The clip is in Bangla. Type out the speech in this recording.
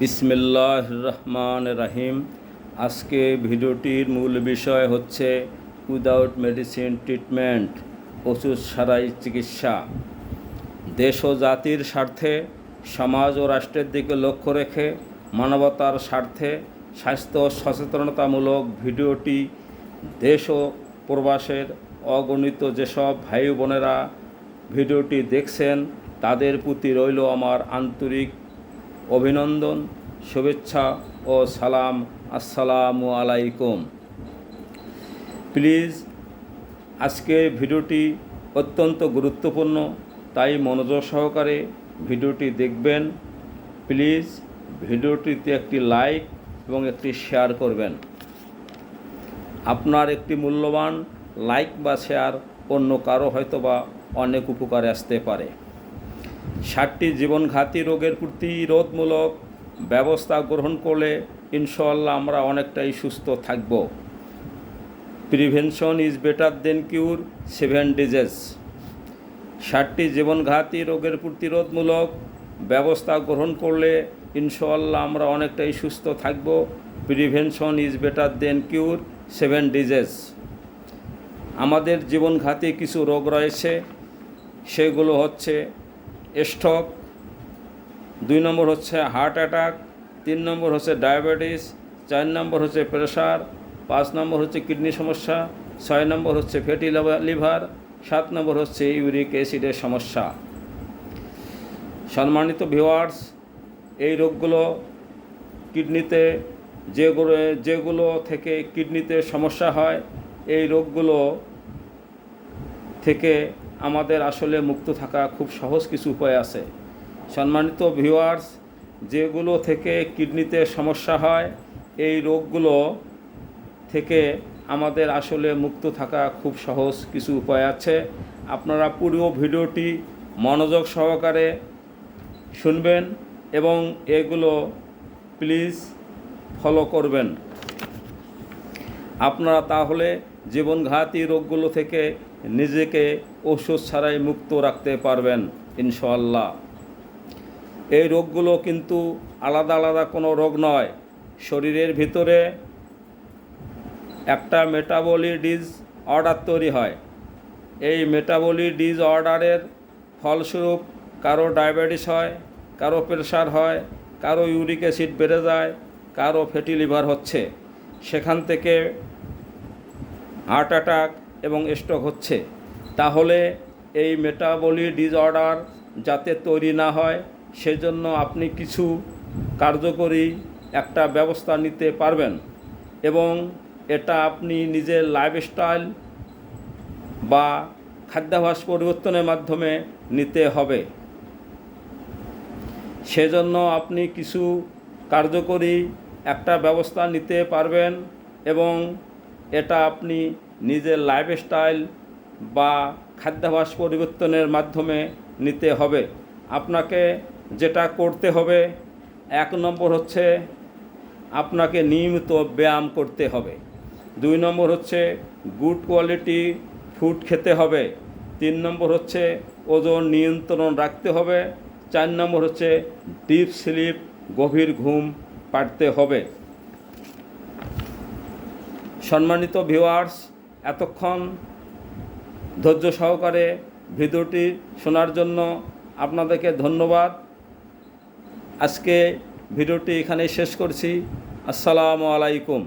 বিসমিল্লাহ রহমান রাহিম আজকে ভিডিওটির মূল বিষয় হচ্ছে উইদাউট মেডিসিন ট্রিটমেন্ট ওষুধ ছাড়াই চিকিৎসা। দেশ ও জাতির স্বার্থে, সমাজ ও রাষ্ট্রের দিকে লক্ষ্য রেখে মানবতার স্বার্থে স্বাস্থ্য সচেতনতামূলক ভিডিওটি দেশ ও প্রবাসের অগণিত যেসব ভাই বোনেরা ভিডিওটি দেখছেন, তাদের প্রতি রইল আমার আন্তরিক অভিনন্দন, শুভেচ্ছা ও সালাম, আসসালামু আলাইকুম। প্লিজ আজকের ভিডিওটি অত্যন্ত গুরুত্বপূর্ণ, তাই মনোযোগ সহকারে ভিডিওটি দেখবেন। প্লিজ, ভিডিওটিতে একটি লাইক এবং একটি শেয়ার করবেন। আপনার একটি মূল্যবান লাইক বা শেয়ার অন্য কারও হয়তো বা অনেক উপকারে আসতে পারে। ষাটটি জীবনঘাতী রোগের প্রতিরোধমূলক ব্যবস্থা গ্রহণ করলে ইনশাল্লাহ আমরা অনেকটাই সুস্থ থাকব। Prevention is better than cure seven diseases ষাটটি জীবনঘাতী রোগের প্রতিরোধমূলক ব্যবস্থা গ্রহণ করলে ইনশাল্লাহ আমরা অনেকটাই সুস্থ থাকব। Prevention is better than cure seven diseases আমাদের জীবনঘাতী কিছু রোগ রয়েছে, সেগুলো হচ্ছে স্ট্রোক, দুই নম্বর হচ্ছে হার্ট অ্যাটাক, তিন নম্বর হচ্ছে ডায়াবেটিস, চার নম্বর হচ্ছে প্রেশার, পাঁচ নম্বর হচ্ছে কিডনি সমস্যা, ছয় নম্বর হচ্ছে ফ্যাটি লিভার সাত নম্বর হচ্ছে ইউরিক অ্যাসিডের সমস্যা। সম্মানিত ভিওয়ার্স এই রোগগুলো কিডনিতে যেগুলো যেগুলো থেকে কিডনিতে সমস্যা হয়, এই রোগগুলো থেকে আমাদের আসলে মুক্ত থাকা খুব সহজ কিছু উপায় আছে। সম্মানিত ভিউয়ার্স যেগুলো থেকে কিডনিতে সমস্যা হয়, এই রোগগুলো থেকে আমাদের আসলে মুক্ত থাকা খুব সহজ কিছু উপায় আছে। আপনারা পুরো ভিডিওটি মনোযোগ সহকারে শুনবেন এবং এগুলো প্লিজ ফলো করবেন। আপনারা তাহলে জীবনঘাতী রোগগুলো থেকে নিজেকে ওষুধ ছাড়াই মুক্ত রাখতে পারবেন ইনশাল্লাহ এই রোগগুলো কিন্তু আলাদা আলাদা কোনো রোগ নয়। শরীরের ভিতরে একটা মেটাবলি ডিজ অর্ডার তৈরি হয়। এই মেটাবলি ডিজ অর্ডারের ফলস্বরূপ কারও ডায়াবেটিস হয়, কারও প্রেশার হয়, কারও ইউরিক অ্যাসিড বেড়ে যায়, কারও ফ্যাটি লিভার হচ্ছে। সেখান থেকে হার্ট অ্যাটাক এবং স্ট্রোক হচ্ছে। তাহলে এই মেটাবলি ডিসঅর্ডার যাতে তৈরি না হয়, সেজন্য আপনি কিছু কার্যকরী একটা ব্যবস্থা নিতে পারবেন এবং এটা আপনি নিজের লাইফস্টাইল বা খাদ্যাভ্যাস পরিবর্তনের মাধ্যমে নিতে হবে। সেজন্য আপনি কিছু কার্যকরী একটা ব্যবস্থা নিতে পারবেন এবং এটা আপনি নিজের লাইফস্টাইল বা খাদ্যাভ্যাস পরিবর্তনের মাধ্যমে নিতে হবে। আপনাকে যেটা করতে হবে, এক নম্বর হচ্ছে আপনাকে নিয়মিত ব্যায়াম করতে হবে। দুই নম্বর হচ্ছে গুড কোয়ালিটি ফুড খেতে হবে। তিন নম্বর হচ্ছে ওজন নিয়ন্ত্রণ রাখতে হবে। চার নম্বর হচ্ছে ডিপ স্লিপ গভীর ঘুম পাড়তে হবে। সম্মানিত ভিউয়ার্স এতক্ষণ ধৈর্য সহকারে ভিডিওটি শোনার জন্য আপনাদেরকে ধন্যবাদ। আজকে ভিডিওটি এখানেই শেষ করছি। আসসালামু আলাইকুম।